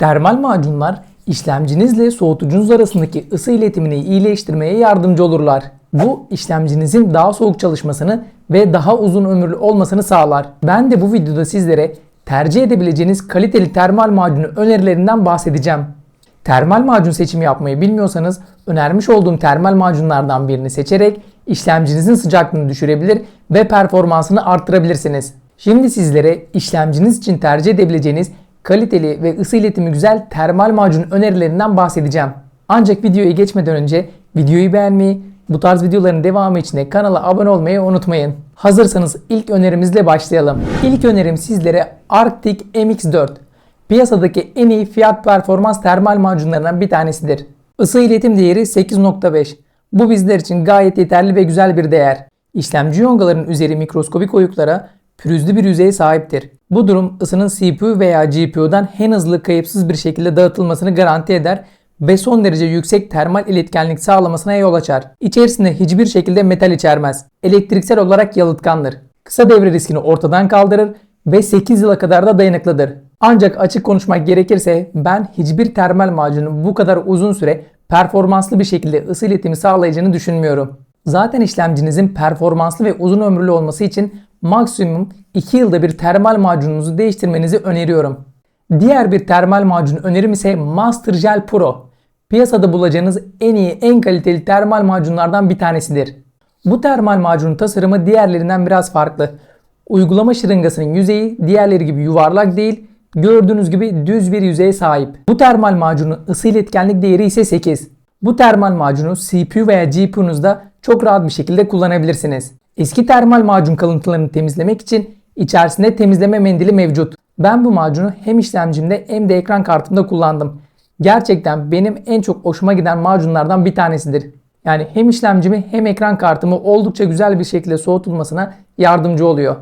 Termal macunlar işlemcinizle soğutucunuz arasındaki ısı iletimini iyileştirmeye yardımcı olurlar. Bu işlemcinizin daha soğuk çalışmasını ve daha uzun ömürlü olmasını sağlar. Ben de bu videoda sizlere tercih edebileceğiniz kaliteli termal macunu önerilerinden bahsedeceğim. Termal macun seçimi yapmayı bilmiyorsanız önermiş olduğum termal macunlardan birini seçerek işlemcinizin sıcaklığını düşürebilir ve performansını arttırabilirsiniz. Şimdi sizlere işlemciniz için tercih edebileceğiniz kaliteli ve ısı iletimi güzel termal macun önerilerinden bahsedeceğim. Ancak videoya geçmeden önce videoyu beğenmeyi, bu tarz videoların devamı için de kanala abone olmayı unutmayın. Hazırsanız ilk önerimizle başlayalım. İlk önerim sizlere Arctic MX4. Piyasadaki en iyi fiyat performans termal macunlarından bir tanesidir. Isı iletim değeri 8.5. Bu bizler için gayet yeterli ve güzel bir değer. İşlemci yongaların üzeri mikroskobik oyuklara pürüzlü bir yüzeye sahiptir. Bu durum ısının CPU veya GPU'dan en hızlı kayıpsız bir şekilde dağıtılmasını garanti eder ve son derece yüksek termal iletkenlik sağlamasına yol açar. İçerisinde hiçbir şekilde metal içermez. Elektriksel olarak yalıtkandır. Kısa devre riskini ortadan kaldırır ve 8 yıla kadar da dayanıklıdır. Ancak açık konuşmak gerekirse ben hiçbir termal macunun bu kadar uzun süre performanslı bir şekilde ısı iletimi sağlayacağını düşünmüyorum. Zaten işlemcinizin performanslı ve uzun ömürlü olması için maksimum 2 yılda bir termal macununuzu değiştirmenizi öneriyorum. Diğer bir termal macun önerim ise Master Gel Pro. Piyasada bulacağınız en iyi, en kaliteli termal macunlardan bir tanesidir. Bu termal macunun tasarımı diğerlerinden biraz farklı. Uygulama şırıngasının yüzeyi diğerleri gibi yuvarlak değil, gördüğünüz gibi düz bir yüzeye sahip. Bu termal macunun ısı iletkenlik değeri ise 8. Bu termal macunu CPU veya GPU'nuzda çok rahat bir şekilde kullanabilirsiniz. Eski termal macun kalıntılarını temizlemek için içerisinde temizleme mendili mevcut. Ben bu macunu hem işlemcimde hem de ekran kartımda kullandım. Gerçekten benim en çok hoşuma giden macunlardan bir tanesidir. Yani hem işlemcimi hem ekran kartımı oldukça güzel bir şekilde soğutulmasına yardımcı oluyor.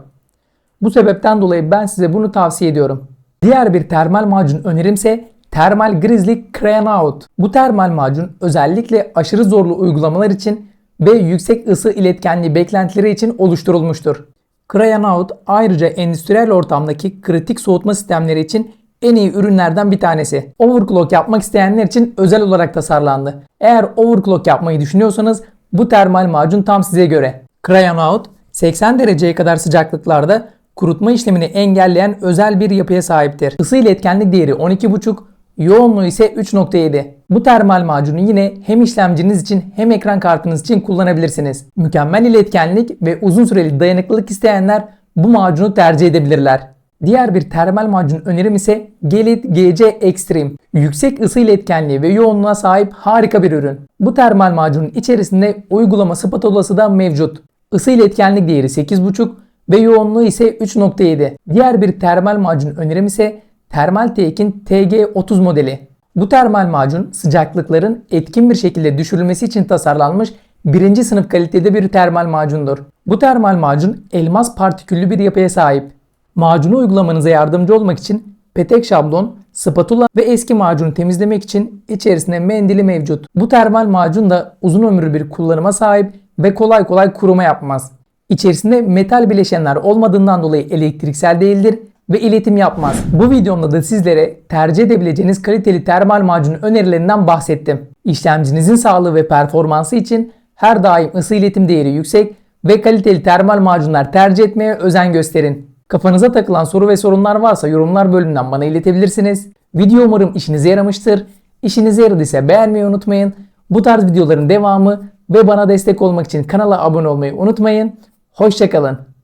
Bu sebepten dolayı ben size bunu tavsiye ediyorum. Diğer bir termal macun önerimse Thermal Grizzly Crayon Out. Bu termal macun özellikle aşırı zorlu uygulamalar için ve yüksek ısı iletkenliği beklentileri için oluşturulmuştur. Crayon Out ayrıca endüstriyel ortamdaki kritik soğutma sistemleri için en iyi ürünlerden bir tanesi. Overclock yapmak isteyenler için özel olarak tasarlandı. Eğer overclock yapmayı düşünüyorsanız bu termal macun tam size göre. Crayon Out 80 dereceye kadar sıcaklıklarda kurutma işlemini engelleyen özel bir yapıya sahiptir. Isı iletkenlik değeri 12.5, yoğunluğu ise 3.7. Bu termal macunu yine hem işlemciniz için hem ekran kartınız için kullanabilirsiniz. Mükemmel iletkenlik ve uzun süreli dayanıklılık isteyenler bu macunu tercih edebilirler. Diğer bir termal macun önerim ise Gelit GC Extreme. Yüksek ısı iletkenliği ve yoğunluğa sahip harika bir ürün. Bu termal macunun içerisinde uygulama spatulası da mevcut. Isı iletkenlik değeri 8.5 ve yoğunluğu ise 3.7. Diğer bir termal macun önerim ise Thermal Take'in TG30 modeli. Bu termal macun sıcaklıkların etkin bir şekilde düşürülmesi için tasarlanmış birinci sınıf kalitede bir termal macundur. Bu termal macun elmas partiküllü bir yapıya sahip. Macunu uygulamanıza yardımcı olmak için petek şablon, spatula ve eski macunu temizlemek için içerisinde mendili mevcut. Bu termal macun da uzun ömürlü bir kullanıma sahip ve kolay kolay kuruma yapmaz. İçerisinde metal bileşenler olmadığından dolayı elektriksel değildir ve iletim yapmaz. Bu videomda da sizlere tercih edebileceğiniz kaliteli termal macun önerilerinden bahsettim. İşlemcinizin sağlığı ve performansı için her daim ısı iletim değeri yüksek ve kaliteli termal macunlar tercih etmeye özen gösterin. Kafanıza takılan soru ve sorunlar varsa yorumlar bölümünden bana iletebilirsiniz. Video umarım işinize yaramıştır. İşinize yaradıysa beğenmeyi unutmayın. Bu tarz videoların devamı ve bana destek olmak için kanala abone olmayı unutmayın. Hoşçakalın.